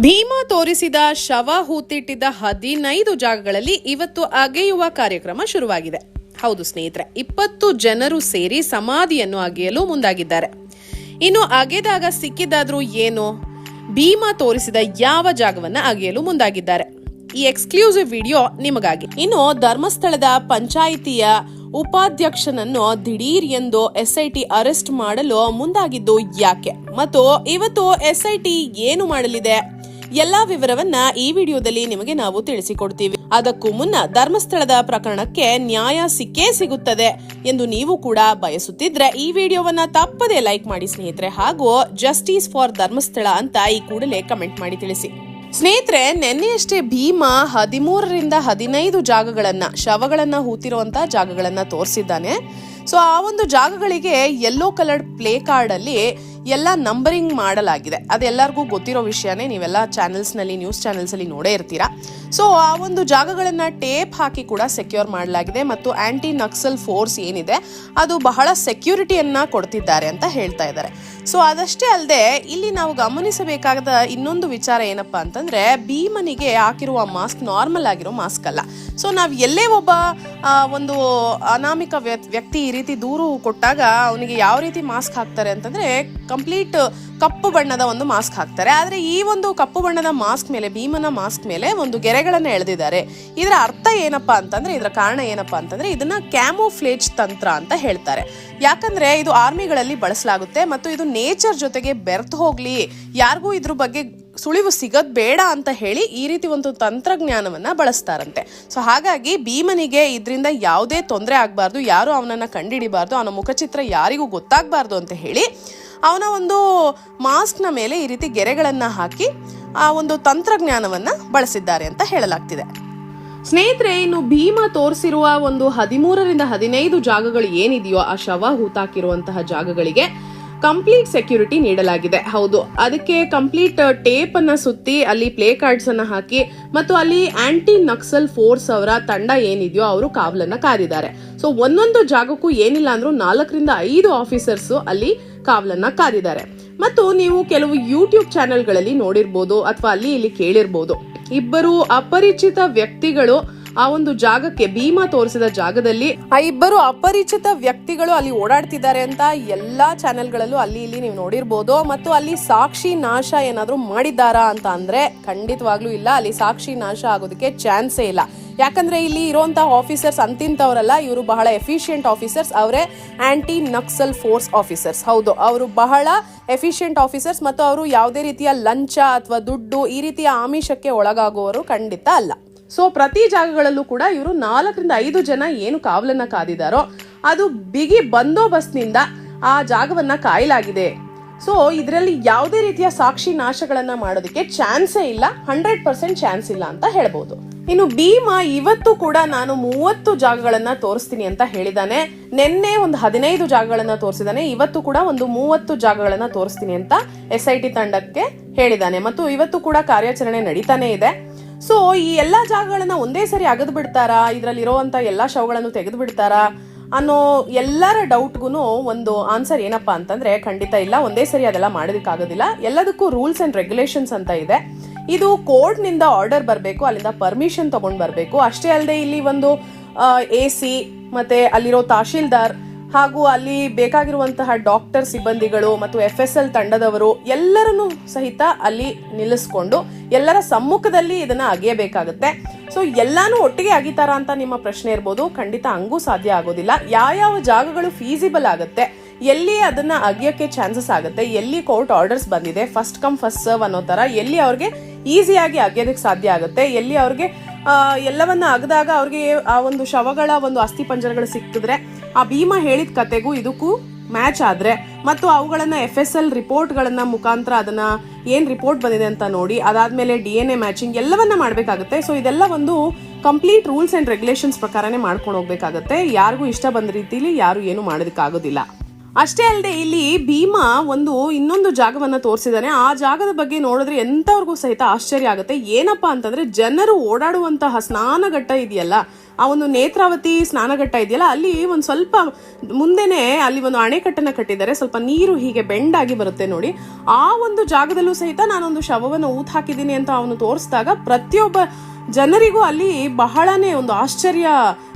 ಭೀಮಾ ತೋರಿಸಿದ ಶವ ಹೂತಿಟ್ಟಿದ್ದ ಹದಿನೈದು ಜಾಗಗಳಲ್ಲಿ ಇವತ್ತು ಅಗೆಯುವ ಕಾರ್ಯಕ್ರಮ ಶುರುವಾಗಿದೆ. ಹೌದು ಸ್ನೇಹಿತರೆ, ಇಪ್ಪತ್ತು ಜನರು ಸೇರಿ ಸಮಾಧಿಯನ್ನು ಅಗೆಯಲು ಮುಂದಾಗಿದ್ದಾರೆ. ಇನ್ನು ಅಗೆದಾಗ ಸಿಕ್ಕಿದಾದ್ರೂ ಏನು? ಭೀಮಾ ತೋರಿಸಿದ ಯಾವ ಜಾಗವನ್ನ ಅಗೆಯಲು ಮುಂದಾಗಿದ್ದಾರೆ. ಈ ಎಕ್ಸ್ಕ್ಲೂಸಿವ್ ವಿಡಿಯೋ ನಿಮಗಾಗಿ. ಇನ್ನು ಧರ್ಮಸ್ಥಳದ ಪಂಚಾಯಿತಿಯ ಉಪಾಧ್ಯಕ್ಷನನ್ನು ದಿಢೀರ್ ಎಂದು ಎಸ್ಐಟಿ ಅರೆಸ್ಟ್ ಮಾಡಲು ಮುಂದಾಗಿದ್ದು ಯಾಕೆ? ಮತ್ತು ಇವತ್ತು ಎಸ್ಐಟಿ ಏನು ಮಾಡಲಿದೆ? ಎಲ್ಲಾ ವಿವರವನ್ನ ಈ ವಿಡಿಯೋದಲ್ಲಿ ನಿಮಗೆ ನಾವು ತಿಳಿಸಿಕೊಡ್ತೀವಿ. ಅದಕ್ಕೂ ಮುನ್ನ ಧರ್ಮಸ್ಥಳದ ಪ್ರಕರಣಕ್ಕೆ ನ್ಯಾಯ ಸಿಕ್ಕೇ ಸಿಗುತ್ತದೆ ಎಂದು ನೀವು ಕೂಡ ಬಯಸುತ್ತಿದ್ರೆ ಈ ವಿಡಿಯೋವನ್ನ ತಪ್ಪದೇ ಲೈಕ್ ಮಾಡಿ ಸ್ನೇಹಿತರೆ ಹಾಗೂ ಜಸ್ಟಿಸ್ ಫಾರ್ ಧರ್ಮಸ್ಥಳ ಅಂತ ಈ ಕೂಡಲೇ ಕಮೆಂಟ್ ಮಾಡಿ ತಿಳಿಸಿ. ಸ್ನೇಹಿತರೆ, ನಿನ್ನೆಯಷ್ಟೇ ಭೀಮಾ ಹದಿಮೂರರಿಂದ ಹದಿನೈದು ಜಾಗಗಳನ್ನ, ಶವಗಳನ್ನ ಹೂತಿರುವಂತ ಜಾಗಗಳನ್ನ ತೋರಿಸಿದ್ದಾನೆ. ಸೊ, ಆ ಒಂದು ಜಾಗಗಳಿಗೆ ಯೆಲ್ಲೋ ಕಲರ್ಡ್ ಪ್ಲೇ ಕಾರ್ಡ್ ಅಲ್ಲಿ ಎಲ್ಲ ನಂಬರಿಂಗ್ ಮಾಡಲಾಗಿದೆ. ಅದೆಲ್ಲರಿಗೂ ಗೊತ್ತಿರೋ ವಿಷಯನೇ ನೀವೆಲ್ಲ ಚಾನೆಲ್ಸ್ನಲ್ಲಿ ನ್ಯೂಸ್ ಚಾನೆಲ್ಸ್ ಅಲ್ಲಿ ನೋಡೇ ಇರ್ತೀರಾ. ಸೊ ಆ ಒಂದು ಜಾಗಗಳನ್ನ ಟೇಪ್ ಹಾಕಿ ಕೂಡ ಸೆಕ್ಯೂರ್ ಮಾಡಲಾಗಿದೆ ಮತ್ತು ಆಂಟಿ ನಕ್ಸಲ್ ಫೋರ್ಸ್ ಏನಿದೆ, ಅದು ಬಹಳ ಸೆಕ್ಯೂರಿಟಿಯನ್ನು ಕೊಡ್ತಿದ್ದಾರೆ ಅಂತ ಹೇಳ್ತಾ ಇದ್ದಾರೆ. ಸೊ ಅದಷ್ಟೇ ಅಲ್ಲದೆ ಇಲ್ಲಿ ನಾವು ಗಮನಿಸಬೇಕಾದ ಇನ್ನೊಂದು ವಿಚಾರ ಏನಪ್ಪಾ ಅಂತಂದ್ರೆ, ಭೀಮನಿಗೆ ಹಾಕಿರುವ ಮಾಸ್ಕ್ ನಾರ್ಮಲ್ ಆಗಿರೋ ಮಾಸ್ಕ್ ಅಲ್ಲ. ಸೊ ನಾವು ಎಲ್ಲೇ ಒಬ್ಬ ಒಂದು ಅನಾಮಿಕ ವ್ಯ- ವ್ಯಕ್ತಿ ಈ ರೀತಿ ದೂರು ಕೊಟ್ಟಾಗ ಅವನಿಗೆ ಯಾವ ರೀತಿ ಮಾಸ್ಕ್ ಹಾಕ್ತಾರೆ ಅಂತಂದ್ರೆ ಕಂಪ್ಲೀಟ್ ಕಪ್ಪು ಬಣ್ಣದ ಒಂದು ಮಾಸ್ಕ್ ಹಾಕ್ತಾರೆ. ಆದರೆ ಈ ಒಂದು ಕಪ್ಪು ಬಣ್ಣದ ಮಾಸ್ಕ್ ಮೇಲೆ, ಭೀಮನ ಮಾಸ್ಕ್ ಮೇಲೆ ಒಂದು ಗೆರೆಗಳನ್ನು ಎಳೆದಿದ್ದಾರೆ. ಇದರ ಅರ್ಥ ಏನಪ್ಪ ಅಂತಂದ್ರೆ, ಇದರ ಕಾರಣ ಏನಪ್ಪ ಅಂತಂದ್ರೆ, ಇದನ್ನ ಕ್ಯಾಮೋಫ್ಲೇಜ್ ತಂತ್ರ ಅಂತ ಹೇಳ್ತಾರೆ. ಯಾಕಂದ್ರೆ, ಇದು ಆರ್ಮಿಗಳಲ್ಲಿ ಬಳಸಲಾಗುತ್ತೆ ಮತ್ತು ಇದು ನೇಚರ್ ಜೊತೆಗೆ ಬೆರೆತು ಹೋಗ್ಲಿ, ಯಾರಿಗೂ ಇದ್ರ ಬಗ್ಗೆ ಸುಳಿವು ಸಿಗೋದು ಬೇಡ ಅಂತ ಹೇಳಿ ಈ ರೀತಿ ಒಂದು ತಂತ್ರಜ್ಞಾನವನ್ನ ಬಳಸ್ತಾರಂತೆ. ಸೊ, ಹಾಗಾಗಿ ಭೀಮನಿಗೆ ಇದರಿಂದ ಯಾವುದೇ ತೊಂದರೆ ಆಗಬಾರ್ದು, ಯಾರು ಅವನನ್ನ ಕಂಡಿಡಿಬಾರ್ದು, ಅವನ ಮುಖಚಿತ್ರ ಯಾರಿಗೂ ಗೊತ್ತಾಗಬಾರ್ದು ಅಂತ ಹೇಳಿ ಅವನ ಒಂದು ಮಾಸ್ಕ್ನ ಮೇಲೆ ಈ ರೀತಿ ಗೆರೆಗಳನ್ನು ಹಾಕಿ, ಆ ಒಂದು ತಂತ್ರಜ್ಞಾನವನ್ನ ಬಳಸಿದ್ದಾರೆ ಅಂತ ಹೇಳಲಾಗ್ತಿದೆ. ಸ್ನೇಹಿತರೆ, ಇನ್ನು ಭೀಮ ತೋರಿಸಿರುವ ಒಂದು ಹದಿಮೂರರಿಂದ ಹದಿನೈದು ಜಾಗಗಳು ಏನಿದೆಯೋ ಆ ಶವ ಹೂತಾಕಿರುವಂತಹ ಜಾಗಗಳಿಗೆ ಕಂಪ್ಲೀಟ್ ಸೆಕ್ಯೂರಿಟಿ ನೀಡಲಾಗಿದೆ. ಹೌದು. ಅದಕ್ಕೆ ಕಂಪ್ಲೀಟ್ ಟೇಪ್ ಅನ್ನ ಸುತ್ತಿ ಅಲ್ಲಿ ಪ್ಲೇ ಕಾರ್ಡ್ಸ್ ಅನ್ನ ಹಾಕಿ ಮತ್ತು ಅಲ್ಲಿ ಆಂಟಿ ನಕ್ಸಲ್ ಫೋರ್ಸ್ ಅವರ ತಂಡ ಏನಿದೆಯೋ ಅವರು ಕಾವಲನ್ನ ಕಾದಿದ್ದಾರೆ. ಸೊ ಒಂದೊಂದು ಜಾಗಕ್ಕೂ ಏನಿಲ್ಲ ಅಂದ್ರೂ ನಾಲ್ಕರಿಂದ ಐದು ಆಫೀಸರ್ಸ್ ಅಲ್ಲಿ ಕಾವಲನ್ನ ಕಾದಿದ್ದಾರೆ. ಮತ್ತು ನೀವು ಕೆಲವು ಯೂಟ್ಯೂಬ್ ಚಾನೆಲ್ಗಳಲ್ಲಿ ನೋಡಿರ್ಬೋದು ಅಥವಾ ಅಲ್ಲಿ ಇಲ್ಲಿ ಕೇಳಿರ್ಬೋದು. ಇಬ್ಬರು ಅಪರಿಚಿತ ವ್ಯಕ್ತಿಗಳು ಆ ಒಂದು ಜಾಗಕ್ಕೆ ಭೀಮಾ ತೋರಿಸಿದ ಜಾಗದಲ್ಲಿ ಆ ಇಬ್ಬರು ಅಪರಿಚಿತ ವ್ಯಕ್ತಿಗಳು ಅಲ್ಲಿ ಓಡಾಡ್ತಿದ್ದಾರೆ ಅಂತ ಎಲ್ಲಾ ಚಾನೆಲ್ಗಳಲ್ಲೂ ಅಲ್ಲಿ ಇಲ್ಲಿ ನೀವು ನೋಡಿರ್ಬೋದು. ಮತ್ತು ಅಲ್ಲಿ ಸಾಕ್ಷಿ ನಾಶ ಏನಾದರೂ ಮಾಡಿದ್ದಾರಾ ಅಂತ ಅಂದ್ರೆ ಖಂಡಿತವಾಗ್ಲೂ ಇಲ್ಲ. ಅಲ್ಲಿ ಸಾಕ್ಷಿ ನಾಶ ಆಗೋದಕ್ಕೆ ಚಾನ್ಸೇ ಇಲ್ಲ. ಯಾಕಂದ್ರೆ ಇಲ್ಲಿ ಇರುವಂತಹ ಆಫೀಸರ್ಸ್ ಅಂತಿಂತವರಲ್ಲ, ಇವರು ಬಹಳ ಎಫಿಷಿಯಂಟ್ ಆಫೀಸರ್ಸ್ ಅವರೇ ಆಂಟಿ ನಕ್ಸಲ್ ಫೋರ್ಸ್ ಆಫೀಸರ್ಸ್. ಹೌದು, ಅವರು ಬಹಳ ಎಫಿಷಿಯಂಟ್ ಆಫೀಸರ್ಸ್ ಮತ್ತು ಅವರು ಯಾವುದೇ ರೀತಿಯ ಲಂಚ ಅಥವಾ ದುಡ್ಡು ಈ ರೀತಿಯ ಆಮಿಷಕ್ಕೆ ಒಳಗಾಗುವವರು ಖಂಡಿತ ಅಲ್ಲ. ಸೊ ಪ್ರತಿ ಜಾಗಗಳಲ್ಲೂ ಕೂಡ ಇವರು ನಾಲ್ಕರಿಂದ ಐದು ಜನ ಏನು ಕಾವಲನ್ನ ಕಾದಿದಾರೋ ಅದು ಬಿಗಿ ಬಂದೋಬಸ್ತ್ನಿಂದ ಆ ಜಾಗವನ್ನ ಕಾಯಲಾಗಿದೆ. ಸೊ ಇದರಲ್ಲಿ ಯಾವುದೇ ರೀತಿಯ ಸಾಕ್ಷಿ ನಾಶಗಳನ್ನ ಮಾಡೋದಕ್ಕೆ ಚಾನ್ಸೇ ಇಲ್ಲ, ಹಂಡ್ರೆಡ್ ಪರ್ಸೆಂಟ್ ಚಾನ್ಸ್ ಇಲ್ಲ ಅಂತ ಹೇಳ್ಬೋದು. ಇನ್ನು ಭೀಮಾ ಇವತ್ತು ಕೂಡ ನಾನು ಮೂವತ್ತು ಜಾಗಗಳನ್ನ ತೋರಿಸ್ತೀನಿ ಅಂತ ಹೇಳಿದಾನೆ. ನಿನ್ನೆ ಒಂದು ಹದಿನೈದು ಜಾಗಗಳನ್ನ ತೋರಿಸಿದಾನೆ, ಇವತ್ತು ಕೂಡ ಒಂದು ಮೂವತ್ತು ಜಾಗಗಳನ್ನ ತೋರಿಸ್ತೀನಿ ಅಂತ ಎಸ್ ಐ ಟಿ ತಂಡಕ್ಕೆ ಹೇಳಿದಾನೆ. ಮತ್ತು ಇವತ್ತು ಕೂಡ ಕಾರ್ಯಾಚರಣೆ ನಡೀತಾನೆ ಇದೆ. ಸೊ ಈ ಎಲ್ಲಾ ಜಾಗಗಳನ್ನ ಒಂದೇ ಸರಿ ಅಗದು ಬಿಡ್ತಾರಾ? ಇದ್ರಲ್ಲಿ ಇರುವಂತ ಎಲ್ಲಾ ಶವಗಳನ್ನು ತೆಗೆದು ಬಿಡ್ತಾರಾ? ಅನ್ನೋ ಎಲ್ಲರ ಡೌಟ್ಗೂ ಒಂದು ಆನ್ಸರ್ ಏನಪ್ಪಾ ಅಂತಂದ್ರೆ, ಖಂಡಿತ ಇಲ್ಲ. ಒಂದೇ ಸರಿ ಅದೆಲ್ಲ ಮಾಡೋದಕ್ಕಾಗೋದಿಲ್ಲ. ಎಲ್ಲದಕ್ಕೂ ರೂಲ್ಸ್ ಅಂಡ್ ರೆಗ್ಯುಲೇಷನ್ಸ್ ಅಂತ ಇದೆ. ಇದು ಕೋರ್ಟ್ನಿಂದ ಆರ್ಡರ್ ಬರಬೇಕು, ಅಲ್ಲಿಂದ ಪರ್ಮಿಷನ್ ತಗೊಂಡ್ ಬರಬೇಕು. ಅಷ್ಟೇ ಅಲ್ಲದೆ ಇಲ್ಲಿ ಒಂದು ಎ ಸಿ ಮತ್ತೆ ಅಲ್ಲಿರೋ ತಹಶೀಲ್ದಾರ್ ಹಾಗೂ ಅಲ್ಲಿ ಬೇಕಾಗಿರುವಂತಹ ಡಾಕ್ಟರ್ ಸಿಬ್ಬಂದಿಗಳು ಮತ್ತು ಎಫ್ ಎಸ್ ಎಲ್ ತಂಡದವರು ಎಲ್ಲರನ್ನು ಸಹಿತ ಅಲ್ಲಿ ನಿಲ್ಲಿಸ್ಕೊಂಡು ಎಲ್ಲರ ಸಮ್ಮುಖದಲ್ಲಿ ಇದನ್ನ ಅಗೆಯಬೇಕಾಗುತ್ತೆ. ಸೊ ಎಲ್ಲಾನು ಒಟ್ಟಿಗೆ ಅಗಿತಾರ ಅಂತ ನಿಮ್ಮ ಪ್ರಶ್ನೆ ಇರ್ಬೋದು. ಖಂಡಿತ ಹಂಗೂ ಸಾಧ್ಯ ಆಗೋದಿಲ್ಲ. ಯಾವ್ಯಾವ ಜಾಗಗಳು ಫೀಸಿಬಲ್ ಆಗುತ್ತೆ? ಎಲ್ಲಿ ಅದನ್ನ ಅಗಿಯೋಕ್ಕೆ ಚಾನ್ಸಸ್ ಆಗುತ್ತೆ? ಎಲ್ಲಿ ಕೋರ್ಟ್ ಆರ್ಡರ್ಸ್ ಬಂದಿದೆ? ಫಸ್ಟ್ ಕಮ್ ಫಸ್ಟ್ ಸರ್ವ್ ಅನ್ನೋ ತರ ಎಲ್ಲಿ ಅವ್ರಿಗೆ ಈಸಿಯಾಗಿ ಅಗಿಯೋದಕ್ಕೆ ಸಾಧ್ಯ ಆಗುತ್ತೆ? ಎಲ್ಲಿ ಅವ್ರಿಗೆ ಎಲ್ಲವನ್ನ ಅಗದಾಗ ಅವ್ರಿಗೆ ಆ ಒಂದು ಶವಗಳ, ಒಂದು ಅಸ್ಥಿ ಪಂಜರಗಳು ಸಿಕ್ಕಿದ್ರೆ ಆ ಭೀಮ ಹೇಳಿದ ಕತೆಗೂ ಇದಕ್ಕೂ ಮ್ಯಾಚ್ ಆದ್ರೆ ಮತ್ತು ಅವುಗಳನ್ನ ಎಫ್ ಎಸ್ ಎಲ್ ರಿಪೋರ್ಟ್ಗಳನ್ನ ಮುಖಾಂತರ ಅದನ್ನ ಏನ್ ರಿಪೋರ್ಟ್ ಬಂದಿದೆ ಅಂತ ನೋಡಿ, ಅದಾದ್ಮೇಲೆ ಡಿ ಎನ್ ಎ ಮ್ಯಾಚಿಂಗ್ ಎಲ್ಲವನ್ನ ಮಾಡಬೇಕಾಗುತ್ತೆ. ಸೊ ಇದೆಲ್ಲ ಒಂದು ಕಂಪ್ಲೀಟ್ ರೂಲ್ಸ್ ಅಂಡ್ ರೆಗ್ಯುಲೇಷನ್ಸ್ ಪ್ರಕಾರನೇ ಮಾಡ್ಕೊಂಡು ಹೋಗ್ಬೇಕಾಗತ್ತೆ. ಯಾರಿಗೂ ಇಷ್ಟ ಬಂದ ರೀತಿಲಿ ಯಾರು ಏನು ಮಾಡೋದಕ್ಕಾಗೋದಿಲ್ಲ. ಅಷ್ಟೇ ಅಲ್ಲದೆ ಇಲ್ಲಿ ಭೀಮಾ ಒಂದು ಇನ್ನೊಂದು ಜಾಗವನ್ನ ತೋರಿಸಿದಾನೆ. ಆ ಜಾಗದ ಬಗ್ಗೆ ನೋಡಿದ್ರೆ ಎಂತವ್ರಿಗೂ ಸಹಿತ ಆಶ್ಚರ್ಯ ಆಗುತ್ತೆ. ಏನಪ್ಪಾ ಅಂತಂದ್ರೆ ಜನರು ಓಡಾಡುವಂತಹ ಸ್ನಾನಘಟ್ಟ ಇದೆಯಲ್ಲ ಆ ಒಂದು ನೇತ್ರಾವತಿ ಸ್ನಾನಘಟ್ಟ ಇದೆಯಲ್ಲ, ಅಲ್ಲಿ ಒಂದು ಸ್ವಲ್ಪ ಮುಂದೆನೆ ಅಲ್ಲಿ ಒಂದು ಅಣೆಕಟ್ಟನ್ನು ಕಟ್ಟಿದ್ದಾರೆ. ಸ್ವಲ್ಪ ನೀರು ಹೀಗೆ ಬೆಂಡಾಗಿ ಬರುತ್ತೆ ನೋಡಿ. ಆ ಒಂದು ಜಾಗದಲ್ಲೂ ಸಹಿತ ನಾನೊಂದು ಶವವನ್ನು ಊತ್ ಹಾಕಿದ್ದೀನಿ ಅಂತ ಅವನು ತೋರಿಸಿದಾಗ ಪ್ರತಿಯೊಬ್ಬ ಜನರಿಗೂ ಅಲ್ಲಿ ಬಹಳನೇ ಒಂದು ಆಶ್ಚರ್ಯ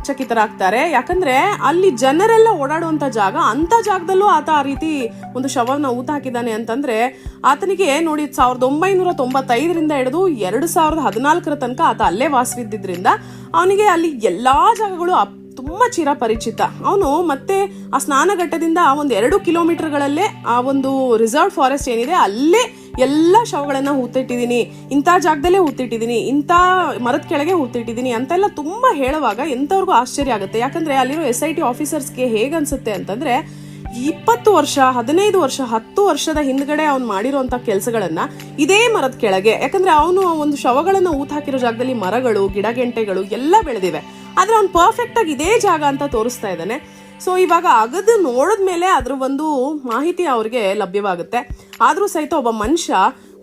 ಚಕಿತರಾಗ್ತಾರೆ ಯಾಕಂದ್ರೆ ಅಲ್ಲಿ ಜನರೆಲ್ಲ ಓಡಾಡುವಂತ ಜಾಗ ಅಂತ ಜಾಗದಲ್ಲೂ ಆತ ಆ ರೀತಿ ಒಂದು ಶವನ ಊತ ಹಾಕಿದ್ದಾನೆ ಅಂತಂದ್ರೆ ಆತನಿಗೆ ನೋಡಿ ಸಾವಿರದ ಒಂಬೈನೂರ ತೊಂಬತ್ತೈದರಿಂದ ಹಿಡಿದು ಎರಡು ಸಾವಿರದ ಹದಿನಾಲ್ಕರ ತನಕ ಆತ ಅಲ್ಲೇ ವಾಸವಿದ್ದಿದ್ರಿಂದ ಅವನಿಗೆ ಅಲ್ಲಿ ಎಲ್ಲಾ ಜಾಗಗಳು ಅಪ್- ತುಂಬಾ ಚಿರಪರಿಚಿತ. ಅವನು ಮತ್ತೆ ಆ ಸ್ನಾನಘಟ್ಟದಿಂದ ಒಂದು ಎರಡು ಕಿಲೋಮೀಟರ್ಗಳಲ್ಲೇ ಆ ಒಂದು ರಿಸರ್ವ್ ಫಾರೆಸ್ಟ್ ಏನಿದೆ, ಅಲ್ಲೇ ಎಲ್ಲ ಶವಗಳನ್ನು ಹೂತಿಟ್ಟಿದ್ದೀನಿ ಇಂಥ ಜಾಗದಲ್ಲೇ ಹೂತಿಟ್ಟಿದ್ದೀನಿ ಇಂಥ ಮರದ ಕೆಳಗೆ ಹೂತಿಟ್ಟಿದ್ದೀನಿ ಅಂತೆಲ್ಲ ತುಂಬಾ ಹೇಳುವಾಗ ಎಂಥವ್ರಿಗೂ ಆಶ್ಚರ್ಯ ಆಗುತ್ತೆ. ಯಾಕಂದ್ರೆ ಅಲ್ಲಿರೋ ಎಸ್ ಐ ಟಿ ಆಫೀಸರ್ಸ್ಗೆ ಹೇಗನ್ಸುತ್ತೆ ಅಂತಂದ್ರೆ, ಇಪ್ಪತ್ತು ವರ್ಷ, ಹದಿನೈದು ವರ್ಷ, ಹತ್ತು ವರ್ಷದ ಹಿಂದ್ಗಡೆ ಅವ್ನು ಮಾಡಿರುವಂತ ಕೆಲಸಗಳನ್ನ ಇದೇ ಮರದ ಕೆಳಗೆ, ಯಾಕಂದ್ರೆ ಅವನು ಒಂದು ಶವಗಳನ್ನು ಊತ ಹಾಕಿರೋ ಜಾಗದಲ್ಲಿ ಮರಗಳು ಗಿಡಗೆಂಟೆಗಳು ಎಲ್ಲ ಬೆಳೆದಿವೆ. ಆದ್ರೆ ಅವ್ನು ಪರ್ಫೆಕ್ಟ್ ಆಗಿ ಇದೇ ಜಾಗ ಅಂತ ತೋರಿಸ್ತಾ ಇದ್ದಾನೆ. ಸೊ ಇವಾಗ ಅಗದು ನೋಡಿದ್ಮೇಲೆ ಅದ್ರ ಒಂದು ಮಾಹಿತಿ ಅವ್ರಿಗೆ ಲಭ್ಯವಾಗುತ್ತೆ. ಆದರೂ ಸಹಿತ ಒಬ್ಬ ಮನುಷ್ಯ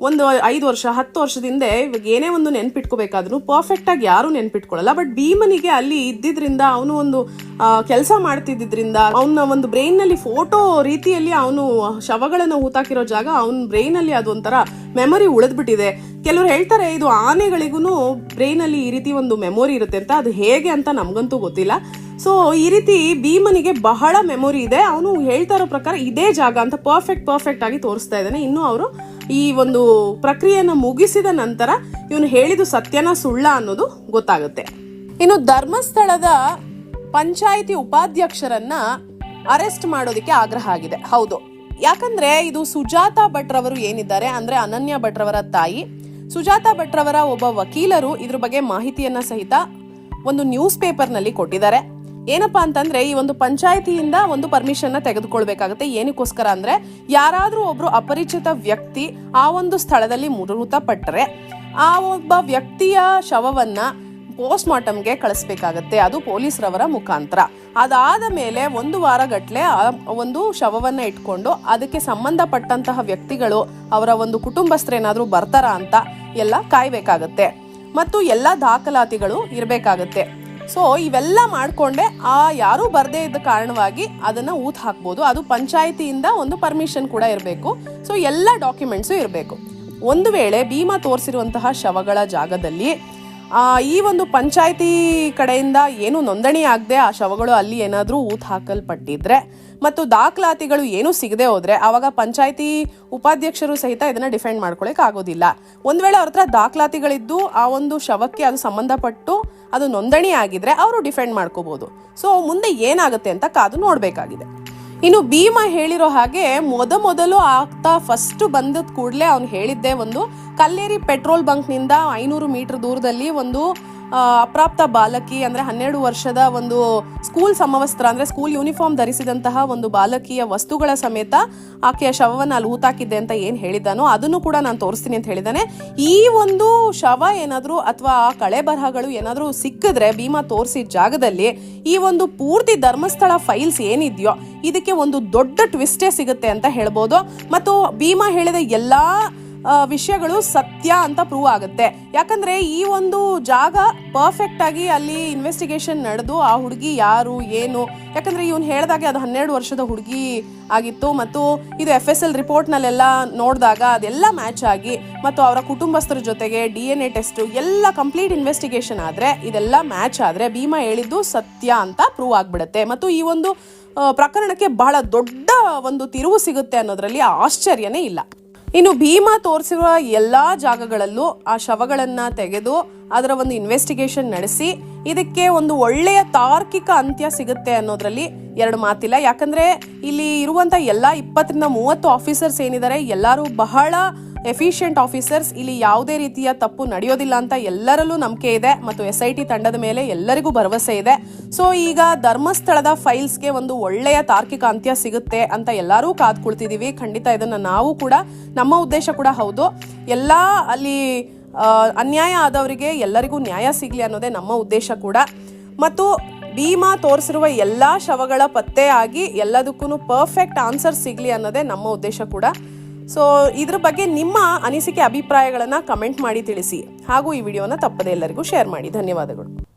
ಒಂದು ಐದು ವರ್ಷ, ಹತ್ತು ವರ್ಷದಿಂದ ಇವಾಗ ಏನೇ ಒಂದು ನೆನ್ಪಿಟ್ಕೋಬೇಕಾದ್ರೂ ಪರ್ಫೆಕ್ಟ್ ಆಗಿ ಯಾರು ನೆನ್ಪಿಟ್ಕೊಳ್ಳಲ್ಲ. ಬಟ್ ಭೀಮನಿಗೆ ಅಲ್ಲಿ ಇದ್ದಿದ್ರಿಂದ, ಅವನು ಒಂದು ಕೆಲಸ ಮಾಡ್ತಿದ್ದಿದ್ರಿಂದ, ಅವನ ಒಂದು ಬ್ರೈನ್ನಲ್ಲಿ ಫೋಟೋ ರೀತಿಯಲ್ಲಿ ಅವನು ಶವಗಳನ್ನ ಹೂತಾಕಿರೋ ಜಾಗ ಅವನ ಬ್ರೈನ್ ಅಲ್ಲಿ ಅದೊಂಥರ ಮೆಮೊರಿ ಉಳಿದ್ಬಿಟ್ಟಿದೆ. ಕೆಲವರು ಹೇಳ್ತಾರೆ, ಇದು ಆನೆಗಳಿಗೂ ಬ್ರೈನ್ ಅಲ್ಲಿ ಈ ರೀತಿ ಒಂದು ಮೆಮೊರಿ ಇರುತ್ತೆ ಅಂತ. ಅದು ಹೇಗೆ ಅಂತ ನಮ್ಗಂತೂ ಗೊತ್ತಿಲ್ಲ. ಸೊ ಈ ರೀತಿ ಭೀಮನಿಗೆ ಬಹಳ ಮೆಮೊರಿ ಇದೆ. ಅವನು ಹೇಳ್ತಾ ಇರೋ ಪ್ರಕಾರ ಇದೇ ಜಾಗ ಅಂತ ಪರ್ಫೆಕ್ಟ್ ಪರ್ಫೆಕ್ಟ್ ಆಗಿ ತೋರಿಸ್ತಾ ಇದ್ದಾನೆ. ಇನ್ನು ಅವರು ಈ ಒಂದು ಪ್ರಕ್ರಿಯೆಯನ್ನು ಮುಗಿಸಿದ ನಂತರ ಇವನು ಹೇಳಿದ ಸತ್ಯನ ಸುಳ್ಳ ಅನ್ನೋದು ಗೊತ್ತಾಗುತ್ತೆ. ಇನ್ನು ಧರ್ಮಸ್ಥಳದ ಪಂಚಾಯಿತಿ ಉಪಾಧ್ಯಕ್ಷರನ್ನ ಅರೆಸ್ಟ್ ಮಾಡೋದಕ್ಕೆ ಆಗ್ರಹ ಆಗಿದೆ. ಹೌದು. ಯಾಕಂದ್ರೆ ಇದು ಸುಜಾತಾ ಭಟ್ರವರು ಏನಿದ್ದಾರೆ ಅಂದ್ರೆ ಅನನ್ಯ ಭಟ್ರವರ ತಾಯಿ. ಸುಜಾತಾ ಭಟ್ರವರ ಒಬ್ಬ ವಕೀಲರು ಇದ್ರ ಬಗ್ಗೆ ಮಾಹಿತಿಯನ್ನ ಸಹಿತ ಒಂದು ನ್ಯೂಸ್ ಪೇಪರ್ನಲ್ಲಿ ಕೊಟ್ಟಿದ್ದಾರೆ. ಏನಪ್ಪಾ ಅಂತಂದ್ರೆ ಈ ಒಂದು ಪಂಚಾಯತಿಯಿಂದ ಒಂದು ಪರ್ಮಿಷನ್ನ ತೆಗೆದುಕೊಳ್ಬೇಕಾಗುತ್ತೆ. ಏನಕ್ಕೋಸ್ಕರ ಅಂದ್ರೆ ಯಾರಾದರೂ ಒಬ್ರು ಅಪರಿಚಿತ ವ್ಯಕ್ತಿ ಆ ಒಂದು ಸ್ಥಳದಲ್ಲಿ ಮೃತಪಟ್ಟರೆ ಆ ಒಬ್ಬ ವ್ಯಕ್ತಿಯ ಶವವನ್ನ ಪೋಸ್ಟ್ ಮಾರ್ಟಮ್ಗೆ ಕಳಿಸ್ಬೇಕಾಗತ್ತೆ. ಅದು ಪೊಲೀಸ್ರವರ ಮುಖಾಂತರ. ಅದಾದ ಮೇಲೆ ಒಂದು ವಾರ ಗಟ್ಟಲೆ ಆ ಒಂದು ಶವವನ್ನ ಇಟ್ಕೊಂಡು ಅದಕ್ಕೆ ಸಂಬಂಧಪಟ್ಟಂತಹ ವ್ಯಕ್ತಿಗಳು ಅವರ ಒಂದು ಕುಟುಂಬಸ್ಥರೇನಾದ್ರೂ ಬರ್ತಾರಾ ಅಂತ ಎಲ್ಲ ಕಾಯ್ಬೇಕಾಗತ್ತೆ. ಮತ್ತು ಎಲ್ಲ ದಾಖಲಾತಿಗಳು ಇರಬೇಕಾಗತ್ತೆ. ಸೊ ಇವೆಲ್ಲ ಮಾಡಿಕೊಂಡೆ, ಆ ಯಾರು ಬರದೇ ಇದ್ದ ಕಾರಣವಾಗಿ ಅದನ್ನ ಊತ್ ಹಾಕ್ಬೋದು. ಅದು ಪಂಚಾಯಿತಿಯಿಂದ ಒಂದು ಪರ್ಮಿಷನ್ ಕೂಡ ಇರಬೇಕು. ಸೊ ಎಲ್ಲ ಡಾಕ್ಯುಮೆಂಟ್ಸು ಇರಬೇಕು. ಒಂದು ವೇಳೆ ಭೀಮಾ ತೋರಿಸಿರುವಂತಹ ಶವಗಳ ಜಾಗದಲ್ಲಿ ಈ ಒಂದು ಪಂಚಾಯಿತಿ ಕಡೆಯಿಂದ ಏನು ನೋಂದಣಿ ಆಗದೆ ಆ ಶವಗಳು ಅಲ್ಲಿ ಏನಾದರೂ ಊತ್ ಹಾಕಲ್ಪಟ್ಟಿದ್ರೆ ಮತ್ತು ದಾಖಲಾತಿಗಳು ಏನೂ ಸಿಗದೆ ಹೋದ್ರೆ ಆವಾಗ ಪಂಚಾಯಿತಿ ಉಪಾಧ್ಯಕ್ಷರು ಸಹಿತ ಇದನ್ನ ಡಿಫೆಂಡ್ ಮಾಡ್ಕೊಳಕ್ ಆಗೋದಿಲ್ಲ. ಒಂದು ವೇಳೆ ಅವ್ರ ಹತ್ರ ದಾಖಲಾತಿಗಳಿದ್ದು ಆ ಒಂದು ಶವಕ್ಕೆ ಅದು ಸಂಬಂಧಪಟ್ಟು ಅದು ನೋಂದಣಿ ಆಗಿದ್ರೆ ಅವರು ಡಿಫೆಂಡ್ ಮಾಡ್ಕೋಬಹುದು ಸೊ ಮುಂದೆ ಏನಾಗುತ್ತೆ ಅಂತ ಕಾದು ನೋಡಬೇಕಾಗಿದೆ. ಇನ್ನು ಭೀಮ ಹೇಳಿರೋ ಹಾಗೆ ಮೊದ ಮೊದಲು ಆಗ್ತಾ ಫಸ್ಟ್ ಬಂದ ಕೂಡಲೇ ಅವ್ನು ಹೇಳಿದ್ದೆ ಒಂದು ಕಲ್ಲೇರಿ ಪೆಟ್ರೋಲ್ ಬಂಕ್ನಿಂದ ಐನೂರು ಮೀಟರ್ ದೂರದಲ್ಲಿ ಒಂದು ಅಪ್ರಾಪ್ತ ಬಾಲಕಿ ಅಂದ್ರೆ ಹನ್ನೆರಡು ವರ್ಷದ ಒಂದು ಸ್ಕೂಲ್ ಸಮವಸ್ತ್ರ ಅಂದ್ರೆ ಸ್ಕೂಲ್ ಯೂನಿಫಾರ್ಮ್ ಧರಿಸಿದಂತಹ ಒಂದು ಬಾಲಕಿಯ ವಸ್ತುಗಳ ಸಮೇತ ಆಕೆಯ ಶವವನ್ನು ಅಲ್ಲಿ ಊತಾಕಿದ್ದೆ ಅಂತ ಏನ್ ಹೇಳಿದ್ದಾನೋ ಅದನ್ನು ಕೂಡ ನಾನು ತೋರಿಸ್ತೀನಿ ಅಂತ ಹೇಳಿದ್ದಾನೆ. ಈ ಒಂದು ಶವ ಏನಾದರೂ ಅಥವಾ ಆ ಕಳೆ ಬರಹಗಳು ಏನಾದರೂ ಸಿಕ್ಕಿದ್ರೆ ಭೀಮಾ ತೋರಿಸಿದ ಜಾಗದಲ್ಲಿ ಈ ಒಂದು ಪೂರ್ತಿ ಧರ್ಮಸ್ಥಳ ಫೈಲ್ಸ್ ಏನಿದೆಯೋ ಇದಕ್ಕೆ ಒಂದು ದೊಡ್ಡ ಟ್ವಿಸ್ಟೇ ಸಿಗುತ್ತೆ ಅಂತ ಹೇಳ್ಬೋದು. ಮತ್ತು ಭೀಮಾ ಹೇಳಿದ ಎಲ್ಲಾ ವಿಷಯಗಳು ಸತ್ಯ ಅಂತ ಪ್ರೂವ್ ಆಗುತ್ತೆ. ಯಾಕಂದ್ರೆ ಈ ಒಂದು ಜಾಗ ಪರ್ಫೆಕ್ಟ್ ಆಗಿ ಅಲ್ಲಿ ಇನ್ವೆಸ್ಟಿಗೇಷನ್ ನಡೆದು ಆ ಹುಡುಗಿ ಯಾರು, ಏನು? ಯಾಕಂದ್ರೆ ಇವನು ಹೇಳಿದಾಗ ಅದು ಹನ್ನೆರಡು ವರ್ಷದ ಹುಡುಗಿ ಆಗಿತ್ತು ಮತ್ತು ಇದು ಎಫ್ ಎಸ್ ಎಲ್ ರಿಪೋರ್ಟ್ನಲ್ಲೆಲ್ಲ ನೋಡಿದಾಗ ಅದೆಲ್ಲ ಮ್ಯಾಚ್ ಆಗಿ ಮತ್ತು ಅವರ ಕುಟುಂಬಸ್ಥರ ಜೊತೆಗೆ ಡಿ ಎನ್ ಎ ಟೆಸ್ಟ್ ಎಲ್ಲ ಕಂಪ್ಲೀಟ್ ಇನ್ವೆಸ್ಟಿಗೇಷನ್ ಆದ್ರೆ ಇದೆಲ್ಲ ಮ್ಯಾಚ್ ಆದ್ರೆ ಭೀಮಾ ಹೇಳಿದ್ದು ಸತ್ಯ ಅಂತ ಪ್ರೂವ್ ಆಗಿಬಿಡುತ್ತೆ. ಮತ್ತು ಈ ಒಂದು ಪ್ರಕರಣಕ್ಕೆ ಬಹಳ ದೊಡ್ಡ ಒಂದು ತಿರುವು ಸಿಗುತ್ತೆ ಅನ್ನೋದರಲ್ಲಿ ಆಶ್ಚರ್ಯನೇ ಇಲ್ಲ. ಇನ್ನು ಭೀಮಾ ತೋರಿಸಿರುವ ಎಲ್ಲಾ ಜಾಗಗಳಲ್ಲೂ ಆ ಶವಗಳನ್ನ ತೆಗೆದು ಅದರ ಒಂದು ಇನ್ವೆಸ್ಟಿಗೇಷನ್ ನಡೆಸಿ, ಇದಕ್ಕೆ ಒಂದು ಒಳ್ಳೆಯ ತಾರ್ಕಿಕ ಅಂತ್ಯ ಸಿಗುತ್ತೆ ಅನ್ನೋದ್ರಲ್ಲಿ ಎರಡು ಮಾತಿಲ್ಲ. ಯಾಕಂದ್ರೆ ಇಲ್ಲಿ ಇರುವಂತ ಎಲ್ಲಾ ಇಪ್ಪತ್ತರಿಂದ ಮೂವತ್ತು ಆಫೀಸರ್ಸ್ ಏನಿದ್ದಾರೆ, ಎಲ್ಲರೂ ಬಹಳ ಎಫಿಷಿಯಂಟ್ ಆಫೀಸರ್ಸ್ ಇಲ್ಲಿ ಯಾವುದೇ ರೀತಿಯ ತಪ್ಪು ನಡೆಯೋದಿಲ್ಲ ಅಂತ ಎಲ್ಲರಲ್ಲೂ ನಂಬಿಕೆ ಇದೆ ಮತ್ತು ಎಸ್ ಐ ಟಿ ತಂಡದ ಮೇಲೆ ಎಲ್ಲರಿಗೂ ಭರವಸೆ ಇದೆ. ಸೊ, ಈಗ ಧರ್ಮಸ್ಥಳದ ಫೈಲ್ಸ್ಗೆ ಒಂದು ಒಳ್ಳೆಯ ತಾರ್ಕಿಕ ಅಂತ್ಯ ಸಿಗುತ್ತೆ ಅಂತ ಎಲ್ಲರೂ ಕಾದ್ ಕುಳ್ತಿದೀವಿ ಖಂಡಿತ ಇದನ್ನ ನಾವು ಕೂಡ, ನಮ್ಮ ಉದ್ದೇಶ ಕೂಡ ಹೌದು. ಎಲ್ಲ ಅಲ್ಲಿ ಅನ್ಯಾಯ ಆದವರಿಗೆ ಎಲ್ಲರಿಗೂ ನ್ಯಾಯ ಸಿಗ್ಲಿ ಅನ್ನೋದೇ ನಮ್ಮ ಉದ್ದೇಶ ಕೂಡ. ಮತ್ತು ಭೀಮಾ ತೋರಿಸಿರುವ ಎಲ್ಲಾ ಶವಗಳ ಪತ್ತೆ ಆಗಿ ಎಲ್ಲದಕ್ಕೂ ಪರ್ಫೆಕ್ಟ್ ಆನ್ಸರ್ ಸಿಗ್ಲಿ ಅನ್ನೋದೇ ನಮ್ಮ ಉದ್ದೇಶ ಕೂಡ. ಸೊ ಇದ್ರ ಬಗ್ಗೆ ನಿಮ್ಮ ಅನಿಸಿಕೆ, ಅಭಿಪ್ರಾಯಗಳನ್ನು ಕಮೆಂಟ್ ಮಾಡಿ ತಿಳಿಸಿ ಹಾಗೂ ಈ ವಿಡಿಯೋನ ತಪ್ಪದೆ ಎಲ್ಲರಿಗೂ ಶೇರ್ ಮಾಡಿ. ಧನ್ಯವಾದಗಳು.